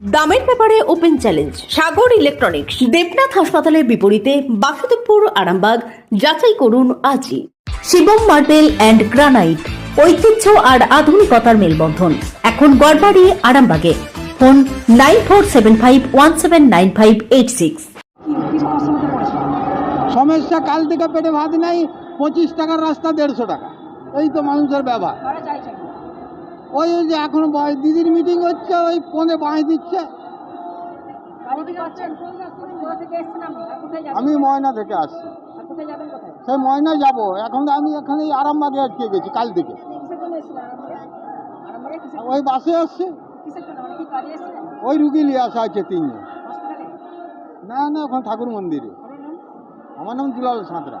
দামের ব্যাপারে open challenge Sagar electronics Debnath হাসপাতালের বিপরীতে বাসুদেবপুর, আরামবাগ, যাচাই করুন আজই। শিবম মার্বেল অ্যান্ড গ্রানাইট ঐতিহ্য আর আধুনিকতার মেলবন্ধন। এখন গড়বাড়ি, আরামবাগে। Phone nine four seven five one seven nine five eight six. সমস্যা, কাল থেকে পেটে ভাত নাই, পঁচিশ টাকার রাস্তা দেড়শো টাকা। এই তো মানুষের ব্যবহার। ওই ওই যে এখন দিদির মিটিং হচ্ছে ওই ফোনে বাঁশ দিচ্ছে। আমি ময়না থেকে আসছি। সেই ময়না যাব। এখন আমি এখানে আরামবাগে আটকে গেছি কাল থেকে। ওই বাসে আসছে। ওই রুগী নিয়ে আসা আছে তিনজন। না না ওখানে ঠাকুর মন্দিরে। আমার নাম দুলাল সাঁতরা।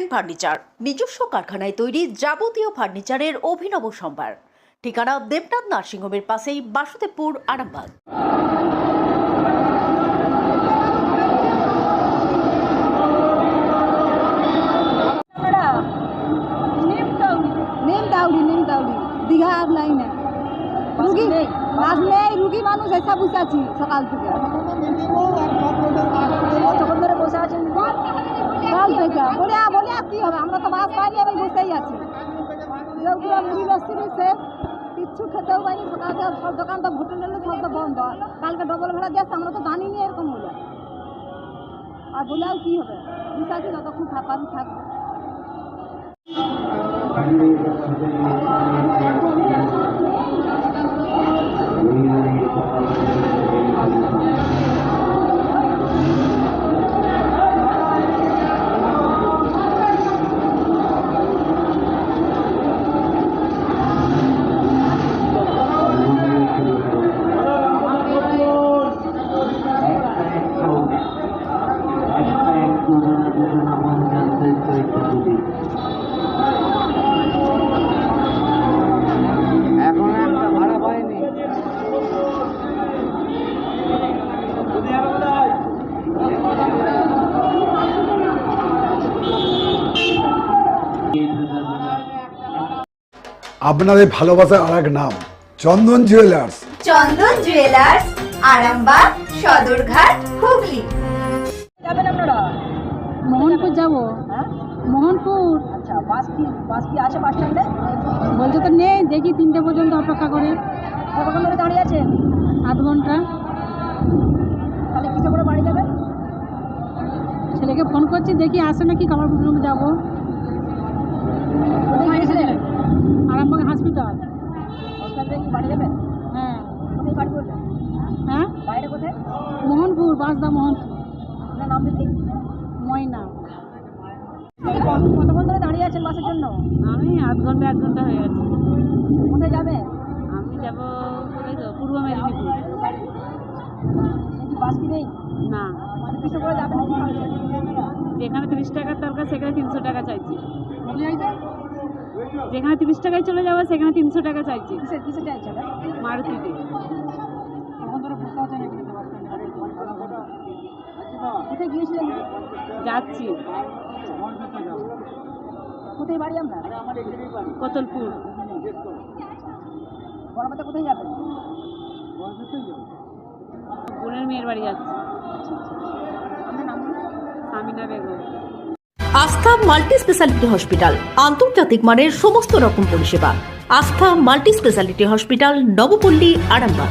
Wooden furniture. নিজস্ব কারখানায় তৈরি যাবতীয় ফার্নিচারের অভিনব সম্ভার। ঠিকানা দেবনাথ নার্সিংহোমের পাশেই বাসুদেবপুর আরামবাগ। লাইনে রুগী রুগী মানুষ এসে বসে আছি সকাল থেকে। কাল থেকে বলে বলে আর কি হবে? আমরা তো বাস পাইনি, আমি বসেই আছি। লোকগুলো মুড়ি লস্যি নিচ্ছে কিচ্ছু খেতেও পাইনি, সকাল সব দোকান তো ভোটে নিলে সব তো বন্ধ। কালকে ডবল ভাড়া দিয়েছে আমরা তো জানিনি এরকম হলে। আর বলে আর কি হবে? বসে আছি ততক্ষণ থাকারই থাকবে। এখন একটা আপনাদের ভালোবাসার আর এক নাম চন্দন জুয়েলার্স চন্দন জুয়েলার্স আরামবাগ সদরঘাট হুগলি। যাবেন আপনারা? মোহনপুর যাব। মোহনপুর। আচ্ছা বাস কি বাস কি আছে বাস স্ট্যান্ডে? বলছে তো নেই দেখি তিনটে পর্যন্ত অপেক্ষা করে। কতক্ষণ ধরে দাঁড়িয়ে আছেন? আধ ঘণ্টা। তাহলে কিসে করে বাড়ি যাবেন? ছেলেকে ফোন করছি দেখি আসে নাকি কামারপুর রুম যাব। আরামবাগ হসপিটাল হসপিটাল থেকে বাড়ি যাবেন? হ্যাঁ। কোথায় বাড়ি করবেন? হ্যাঁ? বাইরে কোথায়? মোহনপুর বাসদা মোহনপুর। নাম দিদি? ময়না। কতক্ষণ ধরে দাঁড়িয়ে আছেন বাসের জন্য? আমি আধ ঘণ্টা এক ঘণ্টা হয়ে গেছে। কোথায় যাবে? আমি যাব পূর্ব মেদিনীপুর। বাস কি নেই? না। মানে করে যাবেন যেখানে তিরিশ টাকার দরকার সেখানে তিনশো টাকা চাইছি। যেখানে তিরিশ টাকায় চলে যাব সেখানে তিনশো টাকা চাইছি। মারুতিতে। কোথায় গিয়েছিলেন? যাচ্ছি। কোথায় বাড়ি আপনার কতলপুর। বড়বাতে কোথায় যাবেন? বোনের মেয়ের বাড়ি যাচ্ছি। নাম দিদি? সামিনা বেগম। আস্থা মাল্টি স্পেশালিটি হসপিটাল আন্তর্জাতিক মানের সমস্ত রকম পরিষেবা। আস্থা multi speciality hospital Nabapalli Arambagh.